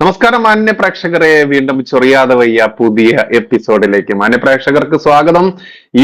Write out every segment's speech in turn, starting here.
നമസ്കാരം മാന്യ പ്രേക്ഷകരെ വീണ്ടും ചൊറിയാതെ വയ്യ പുതിയ എപ്പിസോഡിലേക്ക്. മാന്യ പ്രേക്ഷകർക്ക് സ്വാഗതം.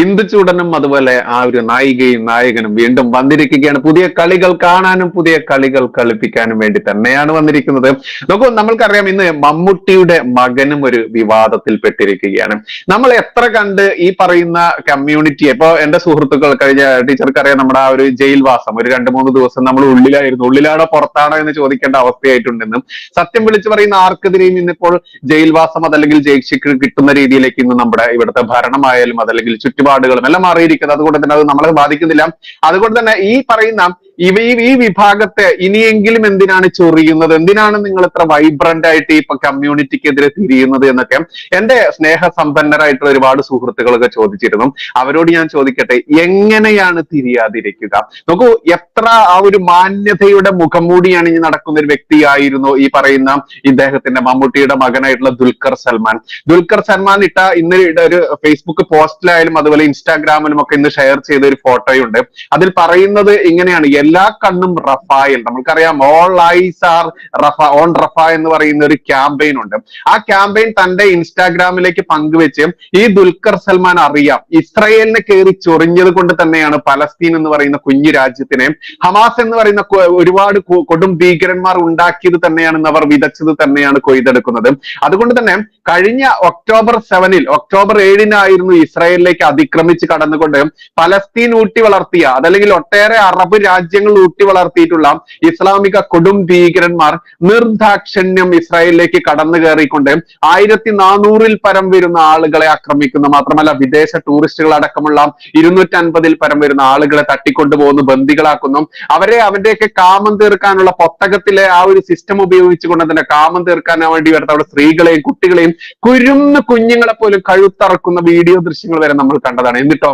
ഇന്ദു ചൂടനും അതുപോലെ ആ ഒരു നായികയും നായകനും വീണ്ടും വന്നിരിക്കുകയാണ്. പുതിയ കളികൾ കാണാനും പുതിയ കളികൾ കളിപ്പിക്കാനും വേണ്ടി തന്നെയാണ് വന്നിരിക്കുന്നത്. നോക്കൂ നമ്മൾക്കറിയാം ഇന്ന് മമ്മൂട്ടിയുടെ മകനും ഒരു വിവാദത്തിൽ പെട്ടിരിക്കുകയാണ്. നമ്മൾ എത്ര കണ്ട് ഈ പറയുന്ന കമ്മ്യൂണിറ്റി ഇപ്പൊ എന്റെ സുഹൃത്തുക്കൾ കഴിഞ്ഞ ടീച്ചർക്ക് അറിയാം നമ്മുടെ ആ ഒരു ജയിൽവാസം. ഒരു രണ്ട് മൂന്ന് ദിവസം നമ്മൾ ഉള്ളിലായിരുന്നു. ഉള്ളിലാണോ പുറത്താണോ എന്ന് ചോദിക്കേണ്ട അവസ്ഥയായിട്ടുണ്ടെന്നും സത്യം വിളിച്ചു പറയുന്ന ആർക്കെതിരെയും ഇന്നിപ്പോൾ ജയിൽവാസം അതല്ലെങ്കിൽ ജയിൽ കിട്ടുന്ന രീതിയിലേക്ക് ഇന്ന് നമ്മുടെ ഇവിടുത്തെ ഭരണമായാലും അതല്ലെങ്കിൽ ചുറ്റുപാടുകളും എല്ലാം മാറിയിരിക്കുന്നത്. അതുകൊണ്ട് തന്നെ അത് നമ്മളെ ബാധിക്കുന്നില്ല. അതുകൊണ്ട് തന്നെ ഈ പറയുന്ന ഇവ ഈ വിഭാഗത്തെ ഇനിയെങ്കിലും എന്തിനാണ് ചൊറിയുന്നത്? എന്തിനാണ് നിങ്ങൾ ഇത്ര വൈബ്രന്റ് ആയിട്ട് ഈ കമ്മ്യൂണിറ്റിക്കെതിരെ തിരിയുന്നത് എന്നൊക്കെ എന്റെ സ്നേഹസമ്പന്നരായിട്ടുള്ള ഒരുപാട് സുഹൃത്തുക്കളൊക്കെ ചോദിച്ചിരുന്നു. അവരോട് ഞാൻ ചോദിക്കട്ടെ എങ്ങനെയാണ് തിരിയാതിരിക്കുക? നോക്കൂ എത്ര ആ ഒരു മാന്യതയുടെ മുഖംമൂടിയാണ് ഇനി നടക്കുന്ന ഒരു വ്യക്തിയായിരുന്നു ഈ പറയുന്ന ഇദ്ദേഹത്തിന്റെ മമ്മൂട്ടിയുടെ മകനായിട്ടുള്ള ദുൽഖർ സൽമാൻ. ദുൽഖർ സൽമാൻ ഇട്ട ഇന്ന് ഒരു ഫേസ്ബുക്ക് പോസ്റ്റിലായാലും അതുപോലെ ഇൻസ്റ്റാഗ്രാമിലും ഒക്കെ ഇന്ന് ഷെയർ ചെയ്ത ഒരു ഫോട്ടോയുണ്ട് അതിൽ പറയുന്നത് ഇങ്ങനെയാണ് എല്ലാ കണ്ണും റഫായൽ. നമുക്കറിയാം all eyes are Rafah on Rafah എന്ന് പറയുന്ന ഒരു ക്യാമ്പയിൻ ഉണ്ട്. ആ ക്യാമ്പയിൻ തന്റെ ഇൻസ്റ്റാഗ്രാമിലേക്ക് പങ്കുവെച്ച് ഈ ദുൽഖർ സൽമാൻ അറിയാം ഇസ്രയേലിനെ കയറി ചൊറിഞ്ഞത് കൊണ്ട് തന്നെയാണ് പലസ്തീൻ എന്ന് പറയുന്ന കുഞ്ഞു രാജ്യത്തിനെ. ഹമാസ് എന്ന് പറയുന്ന ഒരുപാട് കൊടും ഭീകരന്മാർ ഉണ്ടാക്കിയത് തന്നെയാണെന്ന് അവർ വിതച്ചത് തന്നെയാണ് കൊയ്തെടുക്കുന്നത്. അതുകൊണ്ട് തന്നെ കഴിഞ്ഞ ഒക്ടോബർ സെവനിൽ ഒക്ടോബർ ഏഴിനായിരുന്നു ഇസ്രായേലിലേക്ക് അതിക്രമിച്ച് കടന്നുകൊണ്ട് പലസ്തീൻ ഊട്ടി വളർത്തിയ അതല്ലെങ്കിൽ ഒട്ടേറെ അറബ് രാജ്യങ്ങൾ ഊട്ടി വളർത്തിയിട്ടുള്ള ഇസ്ലാമിക കൊടും ഭീകരന്മാർ നിർദാക്ഷിണ്യം ഇസ്രായേലിലേക്ക് കടന്നു കയറിക്കൊണ്ട് ആയിരത്തി നാനൂറിൽ പരം വരുന്ന ആളുകളെ ആക്രമിക്കുന്നു. മാത്രമല്ല വിദേശ ടൂറിസ്റ്റുകൾ അടക്കമുള്ള ഇരുന്നൂറ്റി അൻപതിൽ പരം വരുന്ന ആളുകളെ തട്ടിക്കൊണ്ടുപോകുന്നു ബന്ദികളാക്കുന്നു. അവരെ അവന്റെയൊക്കെ കാമം തീർക്കാനുള്ള പൊത്തകത്തിലെ ആ ഒരു സിസ്റ്റം ഉപയോഗിച്ചുകൊണ്ട് തന്നെ കാമം തീർക്കാൻ വേണ്ടി വരുന്ന അവിടെ സ്ത്രീകളെയും കുട്ടികളെയും കുരുന്ന് കുഞ്ഞുങ്ങളെ പോലും കഴുത്തറക്കുന്ന വീഡിയോ ദൃശ്യങ്ങൾ വരെ നമ്മൾ കണ്ടതാണ്. എന്നിട്ടോ?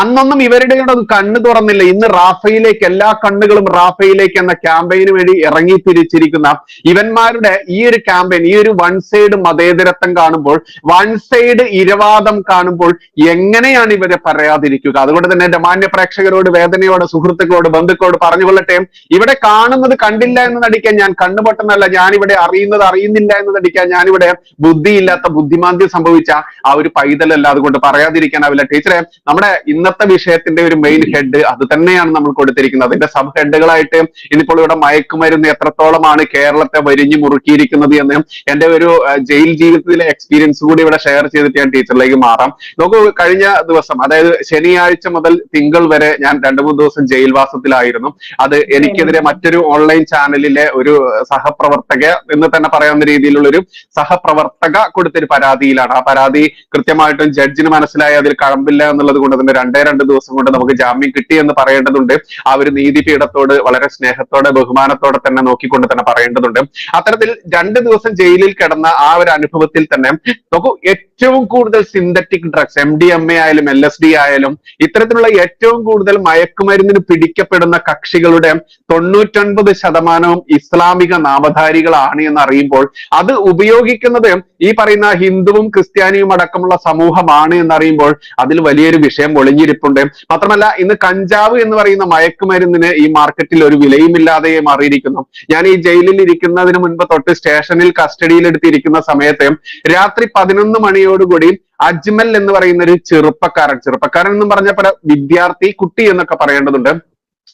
അന്നൊന്നും ഇവരുടെ കണ്ണ് തുറന്നില്ല. ഇന്ന് റാഫയിലേക്ക് എല്ലാ കണ്ണുകളും റാഫയിലേക്ക് എന്ന ക്യാമ്പയിന് വേണ്ടി ഇറങ്ങി തിരിച്ചിരിക്കുന്ന ഇവന്മാരുടെ ഈ ഒരു ക്യാമ്പയിൻ ഈ ഒരു വൺ സൈഡ് മതേതരത്വം കാണുമ്പോൾ വൺ സൈഡ് ഇരവാദം കാണുമ്പോൾ എങ്ങനെയാണ് ഇവരെ പറയാതിരിക്കുക? അതുകൊണ്ട് തന്നെ എന്റെ മാന്യ പ്രേക്ഷകരോട് വേദനയോട് സുഹൃത്തുക്കളോട് ബന്ധുക്കളോട് പറഞ്ഞുകൊള്ളട്ടെ. ഇവിടെ കാണുന്നത് കണ്ടില്ല എന്ന് നടിക്കാൻ ഞാൻ കണ്ണുപൊട്ടെന്നല്ല ഞാനിവിടെ അറിയുന്നത് അറിയുന്നില്ല എന്ന് നടിക്കാൻ ഞാനിവിടെ ബുദ്ധിയില്ലാത്ത ബുദ്ധിമാന്ദ്യം സംഭവിച്ച ആ ഒരു പൈതലല്ല. അതുകൊണ്ട് പറയാതിരിക്കാനാവില്ല ടീച്ചറെ നമ്മുടെ ഇന്നത്തെ വിഷയത്തിന്റെ ഒരു മെയിൻ ഹെഡ് അത് തന്നെയാണ് നമ്മൾ കൊടുത്തിരിക്കുന്നത്. അതിന്റെ സബ് ഹെഡുകളായിട്ട് ഇനിയിപ്പോൾ ഇവിടെ മയക്കുമരുന്ന് എത്രത്തോളമാണ് കേരളത്തെ വരിഞ്ഞു മുറുക്കിയിരിക്കുന്നത് എന്ന് എന്റെ ഒരു ജയിൽ ജീവിതത്തിലെ എക്സ്പീരിയൻസ് കൂടി ഇവിടെ ഷെയർ ചെയ്തിട്ട് ഞാൻ ടീച്ചറിലേക്ക് മാറാം. നോക്കൂ കഴിഞ്ഞ ദിവസം അതായത് ശനിയാഴ്ച മുതൽ തിങ്കൾ വരെ ഞാൻ രണ്ടു മൂന്ന് ദിവസം ജയിൽവാസത്തിലായിരുന്നു. അത് എനിക്കെതിരെ മറ്റൊരു ഓൺലൈൻ ചാനലിലെ ഒരു സഹപ്രവർത്തക എന്ന് തന്നെ പറയാവുന്ന രീതിയിലുള്ള ഒരു സഹപ്രവർത്തക കൊടുത്തൊരു പരാതിയിലാണ്. ആ പരാതി കൃത്യമായിട്ടും ജഡ്ജിന് മനസ്സിലായി അതിൽ കഴമ്പില്ല എന്നുള്ളത് കൊണ്ട് തന്നെ രണ്ടേ രണ്ട് ദിവസം കൊണ്ട് നമുക്ക് ജാമ്യം കിട്ടി എന്ന് പറയേണ്ടതുണ്ട്. ആ ഒരു നീതിപീഠത്തോട് വളരെ സ്നേഹത്തോടെ ബഹുമാനത്തോടെ തന്നെ നോക്കിക്കൊണ്ട് തന്നെ പറയേണ്ടതുണ്ട്. അത്തരത്തിൽ രണ്ട് ദിവസം ജയിലിൽ കിടന്ന ആ ഒരു അനുഭവത്തിൽ തന്നെ നോക്കൂ ഏറ്റവും കൂടുതൽ synthetic drugs M D M A ആയാലും എൽ എസ് ഡി ആയാലും ഇത്തരത്തിലുള്ള ഏറ്റവും കൂടുതൽ മയക്കുമരുന്നിന് പിടിക്കപ്പെടുന്ന കക്ഷികളുടെ തൊണ്ണൂറ്റൊൻപത് ശതമാനവും ഇസ്ലാമിക നാമധാരികളാണ് എന്ന് അറിയുമ്പോൾ അത് ഉപയോഗിക്കുന്നത് ഈ പറയുന്ന ഹിന്ദുവും ക്രിസ്ത്യാനിയും അടക്കമുള്ള സമൂഹമാണ് എന്നറിയുമ്പോൾ അതിൽ വലിയൊരു വിഷയം ഒളിഞ്ഞിരിപ്പുണ്ട്. മാത്രമല്ല ഇന്ന് കഞ്ചാവ് എന്ന് പറയുന്ന മയക്കുമരുന്നിന് ഈ മാർക്കറ്റിൽ ഒരു വിലയുമില്ലാതെ മാറിയിരിക്കുന്നു. ഞാൻ ഈ ജയിലിൽ ഇരിക്കുന്നതിന് മുൻപ് തൊട്ട് സ്റ്റേഷനിൽ കസ്റ്റഡിയിൽ എടുത്തിരിക്കുന്ന സമയത്ത് രാത്രി പതിനൊന്ന് മണിയോടുകൂടി അജ്മൽ എന്ന് പറയുന്ന ഒരു ചെറുപ്പക്കാരൻ ചെറുപ്പക്കാരൻ എന്ന് പറഞ്ഞ പല വിദ്യാർത്ഥി കുട്ടി എന്നൊക്കെ പറയേണ്ടതുണ്ട്.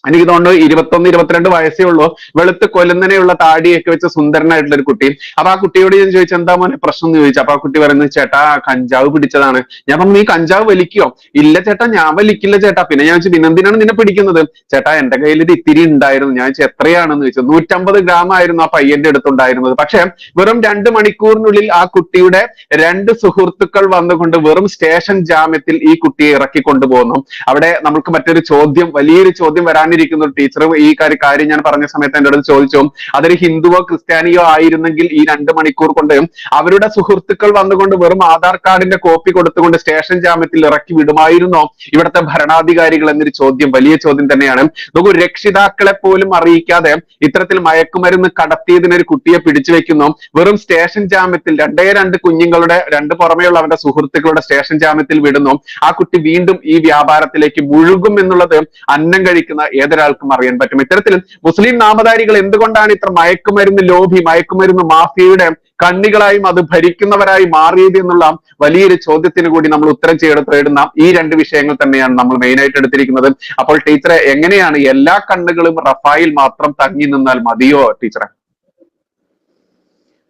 എനിക്ക് തോന്നുന്നു ഇരുപത്തൊന്ന് ഇരുപത്തിരണ്ട് വയസ്സേ ഉള്ളൂ. വെളുത്ത് കൊലുന്നനെയുള്ള താടിയൊക്കെ വെച്ച സുന്ദരനായിട്ടുള്ള ഒരു കുട്ടി. അപ്പൊ ആ കുട്ടിയോട് ഞാൻ ചോദിച്ചു എന്താ മോനെ പ്രശ്നം? എന്ന് ചോദിച്ചു. അപ്പൊ ആ കുട്ടി പറയുന്നത് ചേട്ടാ കഞ്ചാവ് പിടിച്ചതാണ്. ഞാൻ പറഞ്ഞു നീ കഞ്ചാവ് വലിക്കോ? ഇല്ല ചേട്ടാ ഞാൻ വലിക്കില്ല ചേട്ടാ. പിന്നെ ഞാൻ ചോദിച്ചു പിന്നെന്തിനാണ് നിന്നെ പിടിക്കുന്നത്? ചേട്ടാ എന്റെ കയ്യിൽ ഇത് ഇത്തിരി ഉണ്ടായിരുന്നു. ഞാൻ ചോദിച്ചു എത്രയാണെന്ന്? ചോദിച്ചു നൂറ്റമ്പത് ഗ്രാം ആയിരുന്നു ആ പയ്യന്റെ അടുത്തുണ്ടായിരുന്നത്. പക്ഷെ വെറും രണ്ട് മണിക്കൂറിനുള്ളിൽ ആ കുട്ടിയുടെ രണ്ട് സുഹൃത്തുക്കൾ വന്നുകൊണ്ട് വെറും സ്റ്റേഷൻ ജാമ്യത്തിൽ ഈ കുട്ടിയെ ഇറക്കി കൊണ്ടുപോകുന്നു അവിടെ നമുക്ക് മറ്റൊരു ചോദ്യം വലിയൊരു ചോദ്യം വരാനിരിക്കുന്നു. ടീച്ചർ ഈ കാര്യ- ഞാൻ പറഞ്ഞ സമയത്ത് എന്റെ അടുത്ത് ചോദിച്ചു. അതൊരു ഹിന്ദുവോ ക്രിസ്ത്യാനിയോ ആയിരുന്നെങ്കിൽ ഈ രണ്ട് മണിക്കൂർ കൊണ്ട് അവരുടെ സുഹൃത്തുക്കൾ വന്നുകൊണ്ട് വെറും ആധാർ കാർഡിന്റെ കോപ്പി കൊടുത്തുകൊണ്ട് സ്റ്റേഷൻ ജാമ്യത്തിൽ ഇറക്കി വിടുമായിരുന്നോ? ഇവിടുത്തെ ഭരണാധികാരികൾ എന്നൊരു ചോദ്യം വലിയ ചോദ്യം തന്നെയാണ്. നോക്കൂ രക്ഷിതാക്കളെ പോലും അറിയിക്കാതെ ഇത്തരത്തിൽ മയക്കുമരുന്ന് കടത്തിയതിന് ഒരു കുട്ടിയെ പിടിച്ചു വെക്കുന്നു. വെറും സ്റ്റേഷൻ ജാമ്യത്തിൽ രണ്ടേ രണ്ട് കുഞ്ഞുങ്ങളുടെ രണ്ട് പുറമെയുള്ള അവന്റെ സുഹൃത്തുക്കളുടെ സ്റ്റേഷൻ ജാമ്യത്തിൽ വിടുന്നു. ആ കുട്ടി വീണ്ടും ഈ വ്യാപാരത്തിലേക്ക് മുഴുകും എന്നുള്ളത് അന്നം കഴിക്കുന്ന ഏതൊരാൾക്കും അറിയാൻ പറ്റും. ഇത്തരത്തിൽ മുസ്ലിം നാമധാരികൾ എന്തുകൊണ്ടാണ് ഇത്ര മയക്കുമരുന്ന് ലോഭി മയക്കുമരുന്ന് മാഫിയയുടെ കണ്ണികളായും അത് ഭരിക്കുന്നവരായി മാറിയത് എന്നുള്ള വലിയൊരു ചോദ്യത്തിന് കൂടി നമ്മൾ ഉത്തരം ചെയ്ത് തേടുന്ന ഈ രണ്ട് വിഷയങ്ങൾ തന്നെയാണ് നമ്മൾ മെയിൻ ആയിട്ട് എടുത്തിരിക്കുന്നത്. അപ്പോൾ ടീച്ചറെ എങ്ങനെയാണ് എല്ലാ കണ്ണുകളും റഫായിൽ മാത്രം തങ്ങി നിന്നാൽ മതിയോ ടീച്ചറെ?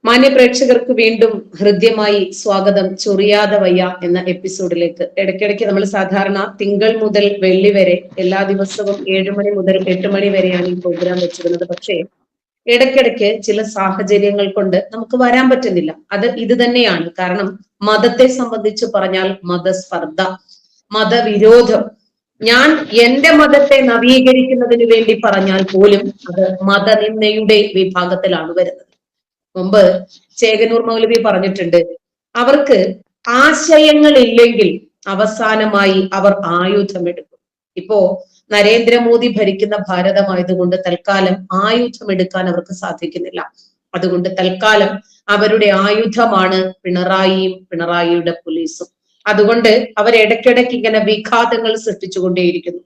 മാന്യ പ്രേക്ഷകർക്ക് വീണ്ടും ഹൃദ്യമായി സ്വാഗതം. ചൊറിയാതെ വയ്യ എന്ന എപ്പിസോഡിലേക്ക് ഇടയ്ക്കിടയ്ക്ക് നമ്മൾ സാധാരണ തിങ്കൾ മുതൽ വെള്ളി വരെ എല്ലാ ദിവസവും ഏഴു മണി മുതൽ എട്ട് മണി വരെയാണ് ഈ പ്രോഗ്രാം വെച്ചിരുന്നത്. പക്ഷേ ഇടയ്ക്കിടയ്ക്ക് ചില സാഹചര്യങ്ങൾ കൊണ്ട് നമുക്ക് വരാൻ പറ്റുന്നില്ല. അത് ഇത് തന്നെയാണ്. കാരണം മതത്തെ സംബന്ധിച്ച് പറഞ്ഞാൽ മതസ്പർദ്ധ മതവിരോധം. ഞാൻ എന്റെ മതത്തെ നവീകരിക്കുന്നതിന് വേണ്ടി പറഞ്ഞാൽ പോലും അത് മതനിന്ദയുടെ വിഭാഗത്തിലാണ് വരുന്നത്. മുമ്പ് ചേകനൂർ മൗലവി പറഞ്ഞിട്ടുണ്ട് അവർക്ക് ആശയങ്ങൾ ഇല്ലെങ്കിൽ അവസാനമായി അവർ ആയുധമെടുക്കും ഇപ്പോ നരേന്ദ്രമോദി ഭരിക്കുന്ന ഭാരതമായതുകൊണ്ട് തൽക്കാലം ആയുധം എടുക്കാൻ അവർക്ക് സാധിക്കുന്നില്ല. അതുകൊണ്ട് തൽക്കാലം അവരുടെ ആയുധമാണ് പിണറായിയും പിണറായിയുടെ പോലീസും. അതുകൊണ്ട് അവർ ഇടയ്ക്കിടയ്ക്ക് ഇങ്ങനെ വിഘാതങ്ങൾ സൃഷ്ടിച്ചുകൊണ്ടേയിരിക്കുന്നു.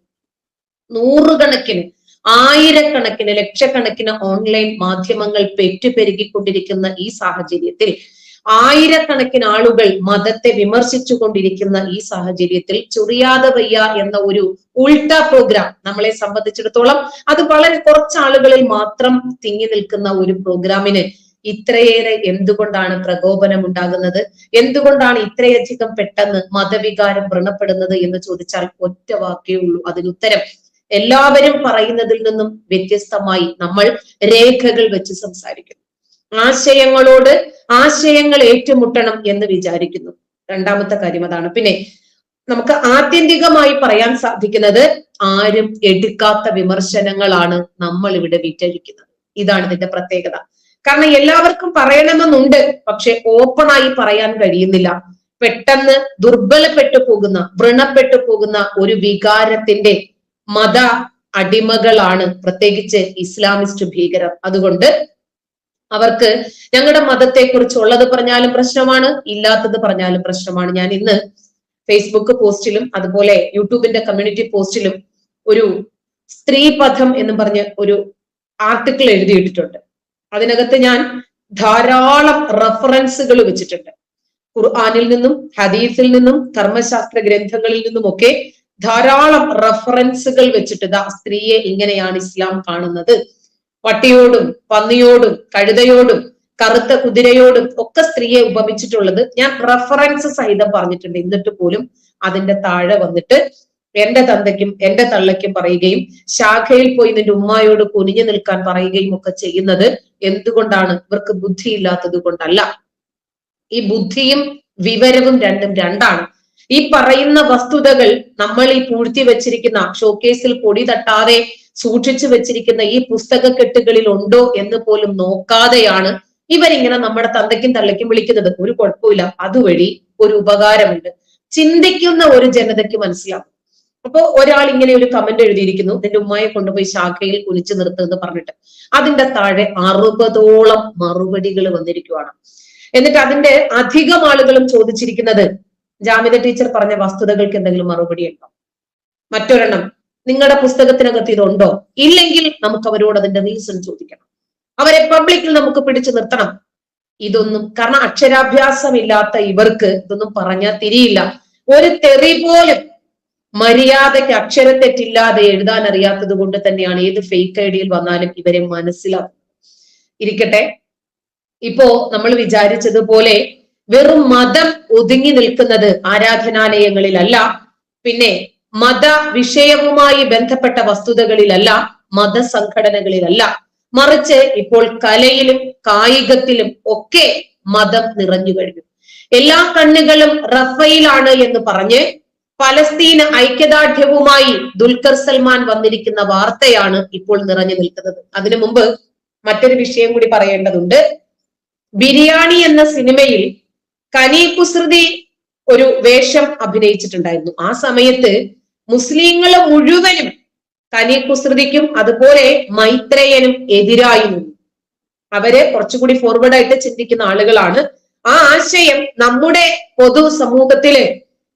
നൂറുകണക്കിന് ആയിരക്കണക്കിന് ലക്ഷക്കണക്കിന് ഓൺലൈൻ മാധ്യമങ്ങൾ പെറ്റുപെരുകിക്കൊണ്ടിരിക്കുന്ന ഈ സാഹചര്യത്തിൽ ആയിരക്കണക്കിന് ആളുകൾ മതത്തെ വിമർശിച്ചു കൊണ്ടിരിക്കുന്ന ഈ സാഹചര്യത്തിൽ ചുറിയാതെ വയ്യ എന്ന ഒരു ഉൾട്ട പ്രോഗ്രാം നമ്മളെ സംബന്ധിച്ചിടത്തോളം അത് വളരെ കുറച്ച് ആളുകളിൽ മാത്രം തിങ്ങി നിൽക്കുന്ന ഒരു പ്രോഗ്രാമിന് ഇത്രയേറെ എന്തുകൊണ്ടാണ് പ്രകോപനം ഉണ്ടാകുന്നത് എന്തുകൊണ്ടാണ് ഇത്രയധികം പെട്ടെന്ന് മതവികാരം വ്രണപ്പെടുന്നത് എന്ന് ചോദിച്ചാൽ ഒറ്റ വാക്കേ ഉള്ളൂ. അതിനുത്തരം എല്ലാവരും പറയുന്നതിൽ നിന്നും വ്യത്യസ്തമായി നമ്മൾ രേഖകൾ വെച്ച് സംസാരിക്കുന്നു. ആശയങ്ങളോട് ആശയങ്ങൾ ഏറ്റുമുട്ടണം എന്ന് വിചാരിക്കുന്നു. രണ്ടാമത്തെ കാര്യം അതാണ്. പിന്നെ നമുക്ക് ആത്യന്തികമായി പറയാൻ സാധിക്കുന്നത് ആരും എടുക്കാത്ത വിമർശനങ്ങളാണ് നമ്മൾ ഇവിടെ വിറ്റഴിക്കുന്നത്. ഇതാണ് ഇതിന്റെ പ്രത്യേകത. കാരണം എല്ലാവർക്കും പറയണമെന്നുണ്ട് പക്ഷെ ഓപ്പണായി പറയാൻ കഴിയുന്നില്ല. പെട്ടെന്ന് ദുർബലപ്പെട്ടു പോകുന്ന വ്രണപ്പെട്ടു പോകുന്ന ഒരു വികാരത്തിന്റെ മത അടിമകളാണ് പ്രത്യേകിച്ച് ഇസ്ലാമിസ്റ്റ് ഭീകരർ. അതുകൊണ്ട് അവർക്ക് ഞങ്ങളുടെ മതത്തെ കുറിച്ച് ഉള്ളത് പറഞ്ഞാലും പ്രശ്നമാണ് ഇല്ലാത്തത് പറഞ്ഞാലും പ്രശ്നമാണ്. ഞാൻ ഇന്ന് ഫേസ്ബുക്ക് പോസ്റ്റിലും അതുപോലെ യൂട്യൂബിന്റെ കമ്മ്യൂണിറ്റി പോസ്റ്റിലും ഒരു സ്ത്രീപഥം എന്ന് പറഞ്ഞ് ഒരു ആർട്ടിക്കിൾ എഴുതിയിട്ടിട്ടുണ്ട്. അതിനകത്ത് ഞാൻ ധാരാളം റെഫറൻസുകൾ വെച്ചിട്ടുണ്ട്. ഖുർആാനിൽ നിന്നും ഹദീസിൽ നിന്നും ധർമ്മശാസ്ത്ര ഗ്രന്ഥങ്ങളിൽ നിന്നുമൊക്കെ ധാരാളം റെഫറൻസുകൾ വെച്ചിട്ട് ദാ സ്ത്രീയെ ഇങ്ങനെയാണ് ഇസ്ലാം കാണുന്നത്. പട്ടിയോടും പന്നിയോടും കഴുതയോടും കറുത്ത കുതിരയോടും ഒക്കെ സ്ത്രീയെ ഉപമിച്ചിട്ടുള്ളത് ഞാൻ റെഫറൻസ് സഹിതം പറഞ്ഞിട്ടുണ്ട്. എന്നിട്ട് പോലും അതിന്റെ താഴെ വന്നിട്ട് എന്റെ തന്തയ്ക്കും എന്റെ തള്ളയ്ക്കും പറയുകയും ശാഖയിൽ പോയി നിന്റെ ഉമ്മായോട് കുനിഞ്ഞു നിൽക്കാൻ പറയുകയും ഒക്കെ ചെയ്യുന്നത് എന്തുകൊണ്ടാണ്? ഇവർക്ക് ബുദ്ധിയില്ലാത്തത് കൊണ്ടല്ല. ഈ ബുദ്ധിയും വിവരവും രണ്ടും രണ്ടാണ്. ഈ പറയുന്ന വസ്തുതകൾ നമ്മൾ ഈ പൂഴ്ത്തി വെച്ചിരിക്കുന്ന ഷോക്കേസിൽ പൊടി തട്ടാതെ സൂക്ഷിച്ചു വെച്ചിരിക്കുന്ന ഈ പുസ്തക കെട്ടുകളിൽ ഉണ്ടോ എന്ന് പോലും നോക്കാതെയാണ് ഇവരിങ്ങനെ നമ്മുടെ തന്തയ്ക്കും തള്ളയ്ക്കും വിളിക്കുന്നത്. ഒരു കുഴപ്പമില്ല. അതുവഴി ഒരു ഉപകാരമുണ്ട്. ചിന്തിക്കുന്ന ഒരു ജനതയ്ക്ക് മനസ്സിലാവും. അപ്പോ ഒരാൾ ഇങ്ങനെ ഒരു കമന്റ് എഴുതിയിരിക്കുന്നു. നിന്റെ ഉമ്മയെ കൊണ്ടുപോയി ശാഖയിൽ കുനിച്ചു നിർത്തുമെന്ന് പറഞ്ഞിട്ട്. അതിന്റെ താഴെ അറുപതോളം മറുപടികൾ വന്നിരിക്കുവാണ്. എന്നിട്ട് അതിന്റെ അധികം ആളുകളും ചോദിച്ചിരിക്കുന്നത് ജാമിത ടീച്ചർ പറഞ്ഞ വസ്തുതകൾക്ക് എന്തെങ്കിലും മറുപടി ഉണ്ടോ? മറ്റൊരെണ്ണം നിങ്ങളുടെ പുസ്തകത്തിനകത്ത് ഇതുണ്ടോ? ഇല്ലെങ്കിൽ നമുക്ക് അവരോട് അതിന്റെ റീസൺ ചോദിക്കണം. അവരെ പബ്ലിക്കിൽ നമുക്ക് പിടിച്ചു നിർത്തണം. ഇതൊന്നും കാരണം അക്ഷരാഭ്യാസം ഇല്ലാത്ത ഇവർക്ക് ഇതൊന്നും പറഞ്ഞാൽ തിരിയില്ല. ഒരു തെറി പോലും മര്യാദയ്ക്ക് അക്ഷരത്തെറ്റില്ലാതെ എഴുതാൻ അറിയാത്തത് കൊണ്ട് തന്നെയാണ് ഏത് ഫേക്ക് ഐഡിയിൽ വന്നാലും ഇവരെ മനസ്സിലാക്കുന്നത്. ഇരിക്കട്ടെ. ഇപ്പോ നമ്മൾ വിചാരിച്ചതുപോലെ വെറും മതം ഒതുങ്ങി നിൽക്കുന്നത് ആരാധനാലയങ്ങളിലല്ല. പിന്നെ മത വിഷയവുമായി ബന്ധപ്പെട്ട വസ്തുതകളിലല്ല മതസംഘടനകളിലല്ല മറിച്ച് ഇപ്പോൾ കലയിലും കായികത്തിലും ഒക്കെ മതം നിറഞ്ഞു കഴിഞ്ഞു. എല്ലാ കണ്ണുകളും റഫയിലാണ് എന്ന് പറഞ്ഞ് പലസ്തീന് ഐക്യദാർഢ്യവുമായി ദുൽഖർ സൽമാൻ വന്നിരിക്കുന്ന വാർത്തയാണ് ഇപ്പോൾ നിറഞ്ഞു നിൽക്കുന്നത്. അതിനു മുമ്പ് മറ്റൊരു വിഷയം കൂടി പറയേണ്ടതുണ്ട്. ബിരിയാണി എന്ന സിനിമയിൽ കനി കുസൃതി ഒരു വേഷം അഭിനയിച്ചിട്ടുണ്ടായിരുന്നു. ആ സമയത്ത് മുസ്ലിങ്ങൾ മുഴുവനും കനി കുസൃതിക്കും അതുപോലെ മൈത്രേയനും എതിരായി നിന്നു. അവർ കുറച്ചുകൂടി ഫോർവേഡ് ആയിട്ട് ചിന്തിക്കുന്ന ആളുകളാണ്. ആ ആശയം നമ്മുടെ പൊതു സമൂഹത്തിൽ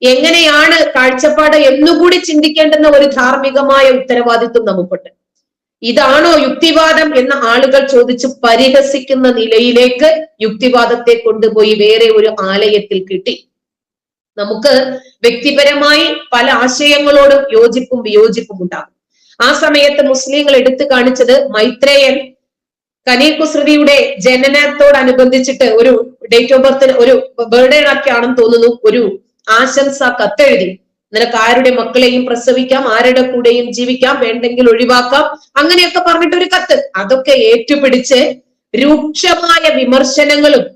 എങ്ങനെയാണ് കാഴ്ചപ്പാട് എന്നുകൂടി ചിന്തിക്കേണ്ടുന്ന ഒരു ധാർമ്മികമായ ഉത്തരവാദിത്വം നമുക്കുണ്ട്. ഇതാണോ യുക്തിവാദം എന്ന ആളുകൾ ചോദിച്ച് പരിഹസിക്കുന്ന നിലയിലേക്ക് യുക്തിവാദത്തെ കൊണ്ടുപോയി വേറെ ഒരു ആലയത്തിൽ കിട്ടി. നമുക്ക് വ്യക്തിപരമായി പല ആശയങ്ങളോടും യോജിപ്പും വിയോജിപ്പും ഉണ്ടാകും. ആ സമയത്ത് മുസ്ലിങ്ങൾ എടുത്തു കാണിച്ചത് മൈത്രേയൻ കനീകുസൃതിയുടെ ജനനത്തോടനുബന്ധിച്ചിട്ട് ഒരു ഡേറ്റ് ഓഫ് ബർത്ത് ഒരു ബർത്ത്ഡേ ആണെന്ന് തോന്നുന്നു ഒരു ആശംസ കത്തെഴുതി. നിനക്ക് ആരുടെ മക്കളെയും പ്രസവിക്കാം ആരുടെ കൂടെയും ജീവിക്കാം വേണ്ടെങ്കിൽ ഒഴിവാക്കാം. അങ്ങനെയൊക്കെ പറഞ്ഞിട്ട് ഒരു കത്ത്. അതൊക്കെ ഏറ്റുപിടിച്ച് രൂക്ഷമായ വിമർശനങ്ങളും